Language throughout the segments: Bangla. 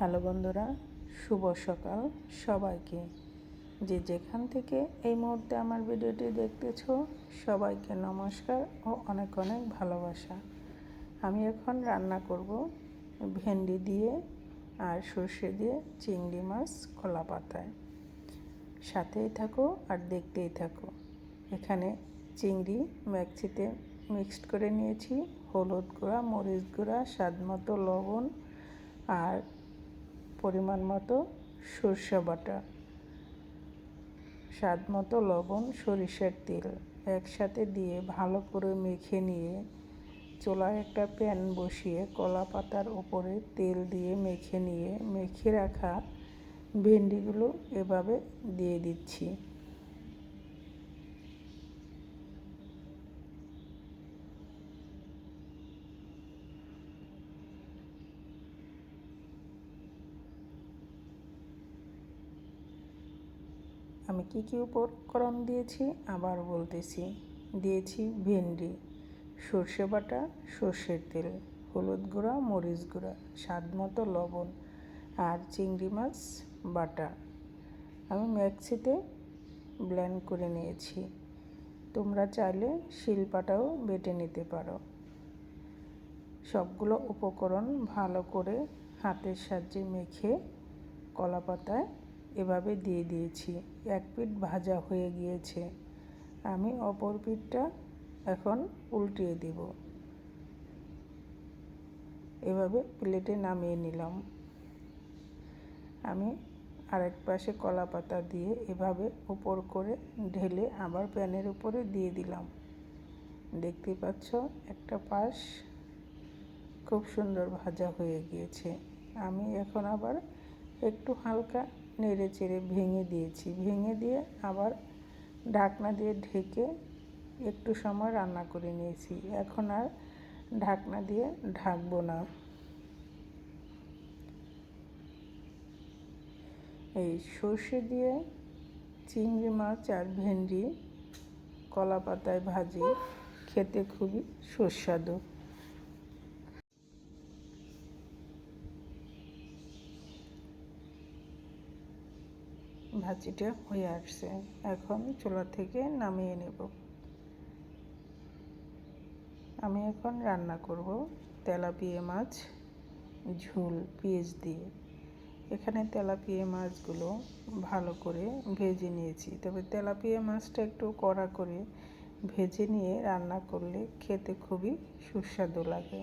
হ্যালো বন্ধুরা, শুভ সকাল সবাইকে। যে যেখান থেকে এই মুহূর্তে আমার ভিডিওটি দেখতেছ, সবাইকে নমস্কার ও অনেক অনেক ভালোবাসা। আমি এখন রান্না করব ভেন্ডি দিয়ে আর সর্ষে দিয়ে চিংড়ি মাছ খোলা পাতায়। সাথেই থাকো আর দেখতেই থাকো। এখানে চিংড়ি ম্যাক্সিতে মিক্সড করে নিয়েছি। হলুদ গুঁড়া, মরিচ গুঁড়া, স্বাদ মতো লবণ আর পরিমাণ মতো সর্ষে বাটা, স্বাদ মতো লবণ, সরিষার তেল একসাথে দিয়ে ভালো করে মেখে নিয়ে চোলায় একটা প্যান বসিয়ে কলা পাতার ওপরে তেল দিয়ে মেখে নিয়ে মেখে রাখা ভেন্ডিগুলো এভাবে দিয়ে দিচ্ছি। আমি কী কী উপকরণ দিয়েছি? আবার বলতেছি। দিয়েছি ভেন্ডি, সর্ষে বাটা, সর্ষের তেল, হলুদ গুঁড়া, মরিচ গুঁড়া, স্বাদ মতো লবণ আর চিংড়ি মাছ, বাটা। আমি ম্যাক্সিতে ব্লেন্ড করে নিয়েছি। তোমরা চাইলে শিলপাটাও বেটে নিতে পারো। সবগুলো উপকরণ ভালো করে হাতের সাহায্যে মেখে কলা পাতায় এভাবে দিয়ে দিয়েছি। এক পিঠ ভাজা হয়ে গিয়েছে। আমি অপর পিঠটা এখন উল্টিয়ে দিব। এভাবে প্লেটে নামিয়ে নিলাম। আমি আরেক পাশে কলা পাতা দিয়ে এভাবে উপর করে ঢেলে আবার প্যানের উপরে দিয়ে দিলাম। দেখতে পাচ্ছ, একটা পাশ খুব সুন্দর ভাজা হয়ে গিয়েছে। আমি এখন আবার একটু হালকা নেড়ে চেড়ে ভেঙে দিয়েছি। ভেঙে দিয়ে আবার ঢাকনা দিয়ে ঢেকে একটু সময় রান্না করে নিয়েছি। এখন আর ঢাকনা দিয়ে ঢাকবো না। এই সর্ষে দিয়ে চিংড়ি মাছ আর ভেন্ডি কলা পাতায় ভাজি, খেতে খুবই সুস্বাদু। ভাজিটা হয়ে আসছে। এখন চুলা থেকে নামিয়ে নেব। আমি এখন রান্না করব তেলাপিয়া মাছ, ঝোল, পেঁয়াজ দিয়ে। এখানে তেলাপিয়া মাছগুলো ভালো করে ভেজে নিয়েছি। তবে তেলাপিয়া মাছটা একটু কড়া করে ভেজে নিয়ে রান্না করলে খেতে খুবই সুস্বাদু লাগে।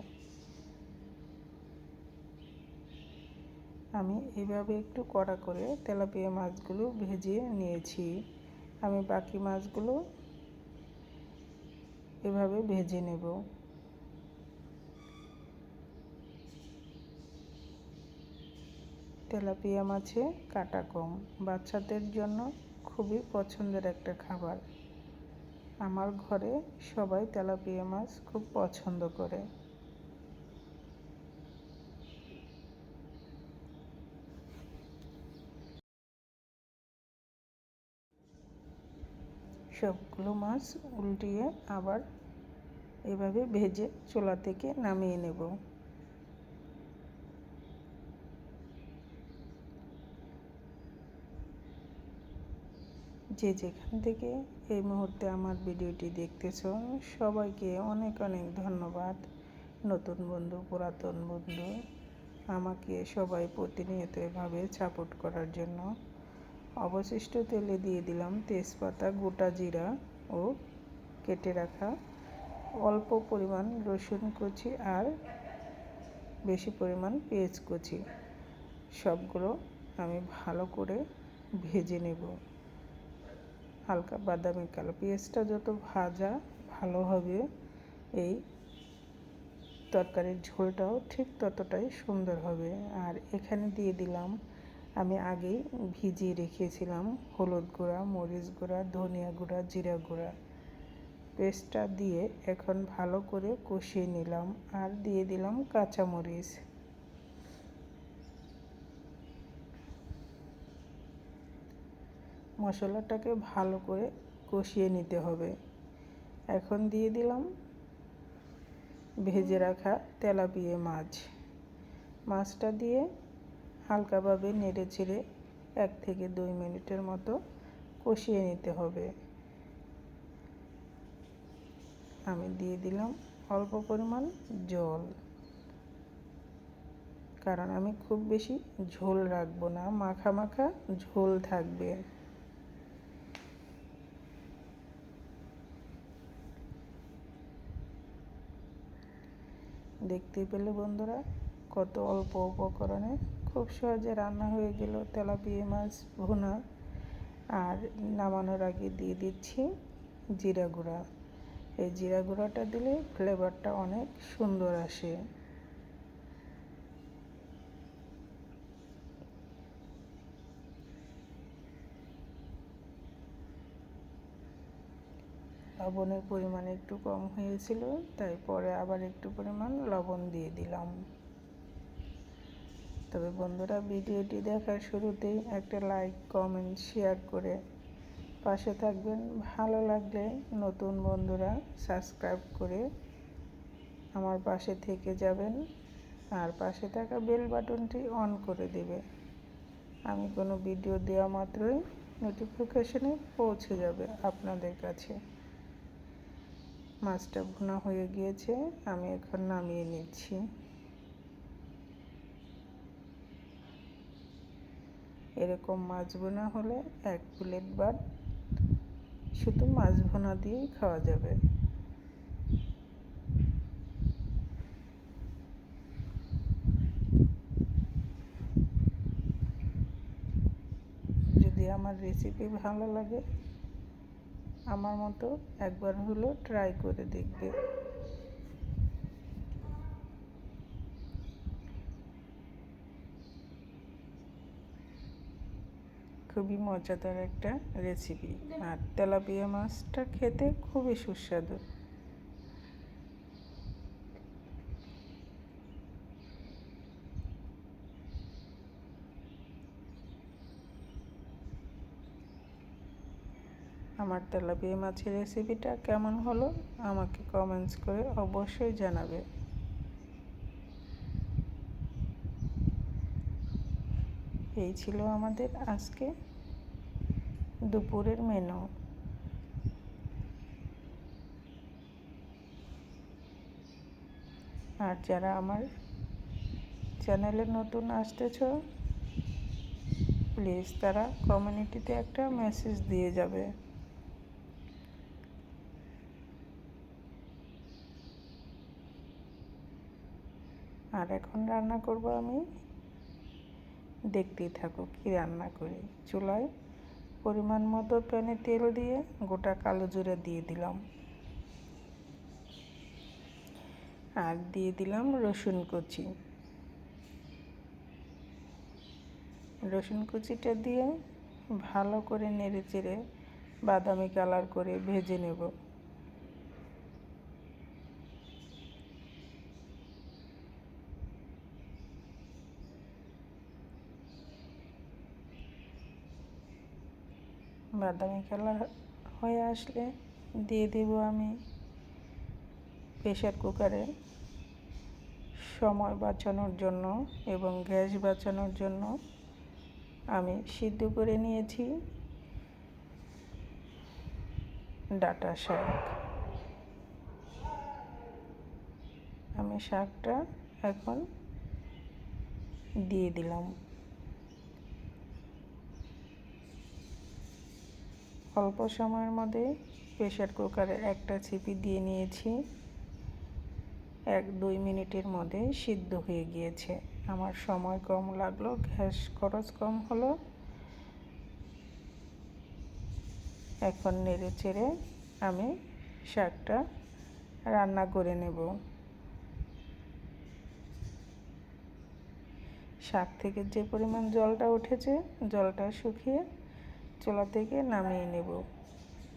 আমি এইভাবে একটু কড়া করে তেলাপিয়া মাছগুলো ভেজে নিয়েছি। আমি বাকি মাছগুলো এভাবে ভেজে নেব। তেলাপিয়া মাছে কাটা কম বাচ্চাদের জন্য খুবই পছন্দের একটা খাবার। আমার ঘরে সবাই তেলাপিয়া মাছ খুব পছন্দ করে। সবগুলো মাছ উল্টিয়ে আবার এভাবে ভেজে চোলা থেকে নামিয়ে নেব। যে যেখান থেকে এই মুহূর্তে আমার ভিডিওটি দেখতেছ, সবাইকে অনেক অনেক ধন্যবাদ। নতুন বন্ধু, পুরাতন বন্ধু, আমাকে সবাই প্রতিনিয়ত এভাবে সাপোর্ট করার জন্য। অবশিষ্ট তেলে দিয়ে দিলাম তেজপাতা, গোটা জিরা ও কেটে রাখা। অল্প পরিমাণ রসুন কুচি আর বেশি পরিমাণ পেঁয়াজ কুচি। সবগুলো আমি ভালো করে ভেজে নেব। হালকা বাদামি কালো পেঁয়াজটা যত ভাজা ভালো হবে, এই তরকারির ঝোলটাও ঠিক ততটাই সুন্দর হবে। আর এখানে দিয়ে দিলাম আমি আগেই ভিজিয়ে রেখেছিলাম হলুদ গুঁড়া, মরিচ গুঁড়া, ধনিয়া গুঁড়া, জিরা গুঁড়া। পেস্টটা দিয়ে এখন ভালো করে কষিয়ে নিলাম আর দিয়ে দিলাম কাঁচামরিচ। মশলাটাকে ভালো করে কষিয়ে নিতে হবে। এখন দিয়ে দিলাম ভেজে রাখা তেলাপিয়া মাছ। মাছটা দিয়ে হালকাভাবে নেড়ে চেড়ে এক থেকে দুই মিনিটের মতো কষিয়ে নিতে হবে। আমি দিয়ে দিলাম অল্প পরিমাণ জল। কারণ আমি খুব বেশি ঝোল রাখব না, মাখা মাখা ঝোল থাকবে। দেখতে পেলে বন্ধুরা, কত অল্প উপকরণে খুব সহজে রান্না হয়ে গেল তেলাপিয়া মাছ ভুনা আর নামানোর আগে দিয়ে দিচ্ছি জিরা গুঁড়া। এই জিরা গুঁড়াটা দিলে ফ্লেভারটা অনেক সুন্দর আসে। লবণের পরিমাণ একটু কম হয়েছিল, তাই পরে আবার একটু পরিমাণ লবণ দিয়ে দিলাম। তবে বন্ধুরা, ভিডিওটি দেখার শুরুতেই একটা লাইক কমেন্ট শেয়ার করে পাশে থাকবেন। ভালো লাগলে নতুন বন্ধুরা সাবস্ক্রাইব করে আমার পাশে থেকে যাবেন আর পাশে থাকা বেল বাটনটি অন করে দেবে। আমি কোনো ভিডিও দেওয়া মাত্রই নোটিফিকেশনে পৌঁছে যাবে আপনাদের কাছে। মাছটা ভুনা হয়ে গিয়েছে, আমি এখন নামিয়ে নিচ্ছি। এরকম মাছ ভুনা হলে এক প্লেট ভাত শুধু মাছ ভুনা দিয়েই খাওয়া যাবে। যদি আমার রেসিপি ভালো লাগে, আমার মতো একবার হলো ট্রাই করে দেখবে। খুবই মজাদার একটা রেসিপি আর তেলাপিয়া মাছটা খেতে খুবই সুস্বাদু। আমার তেলাপিয়া মাছের রেসিপিটা কেমন হলো আমাকে কমেন্টস করে অবশ্যই জানাবে। এই ছিল আমাদের আজকে দুপুরের মেনু আর যারা আমার চ্যানেলে নতুন আসতেছ প্লিজ তারা কমিউনিটিতে একটা মেসেজ দিয়ে যাবে। আর এখন রান্না করব আমি। দেখতেই থাকো কি রান্না করি। চুলায় পরিমাণ মতো প্যানে তেল দিয়ে গোটা কালো জিরে দিয়ে দিলাম। আর দিয়ে দিলাম রসুন কুচি। রসুন কুচিটা দিয়ে ভালো করে নেড়ে চেড়ে বাদামি কালার করে ভেজে নেব। বাদামি কালার হয়ে আসলে দিয়ে দেব আমি প্রেশার কুকারে সময় বাঁচানোর জন্য এবং গ্যাস বাঁচানোর জন্য আমি সিদ্ধ করে নিয়েছি ডাটা শাক। আমি শাকটা এখন দিয়ে দিলাম। অল্প সময়ের মধ্যে প্রেশার কুকারে একটা ছিপি দিয়ে নিয়েছি। এক দুই মিনিটের মধ্যে সিদ্ধ হয়ে গিয়েছে। আমার সময় কম লাগল, গ্যাস খরচ কম হলো। এখন নেড়ে চেড়ে আমি শাকটা রান্না করে নেব। শাক থেকে যে পরিমাণ জলটা উঠেছে, জলটা শুকিয়ে চোলা থেকে নামিয়ে নেব।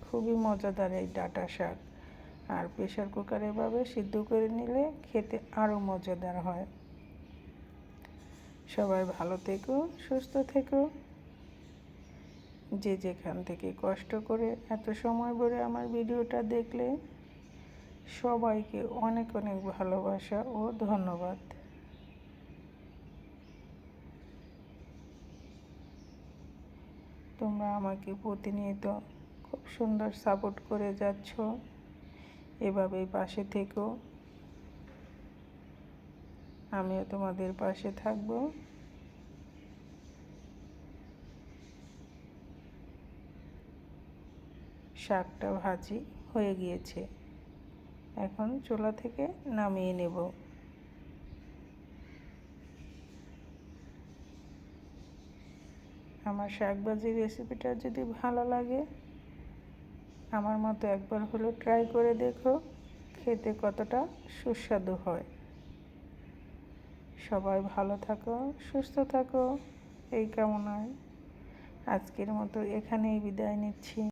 খুবই মজাদার এই ডাটা শাক। আর প্রেশার কুকার এভাবে সিদ্ধ করে নিলে খেতে আরও মজাদার হয়। সবাই ভালো থেকো, সুস্থ থেকো। যে যেখান থেকে কষ্ট করে এত সময় ধরে আমার ভিডিওটা দেখলে সবাইকে অনেক অনেক ভালোবাসা ও ধন্যবাদ। তোমরা আমাকে প্রতিনিয়ত খুব সুন্দর সাপোর্ট করে যাচ্ছ। এভাবেই পাশে থেকো। আমিও তোমাদের পাশে থাকব। শাকটা ভাজি হয়ে গিয়েছে। এখন চুলা থেকে নামিয়ে নেব। আমার শাকবাজির রেসিপিটা যদি ভালো লাগে, আমার মতো একবার হলো ট্রাই করে দেখো, খেতে কতটা সুস্বাদু হয়। সবাই ভালো থাকো, সুস্থ থাকো, এই কামনায় আজকের মতো এখানেই বিদায় নিচ্ছি।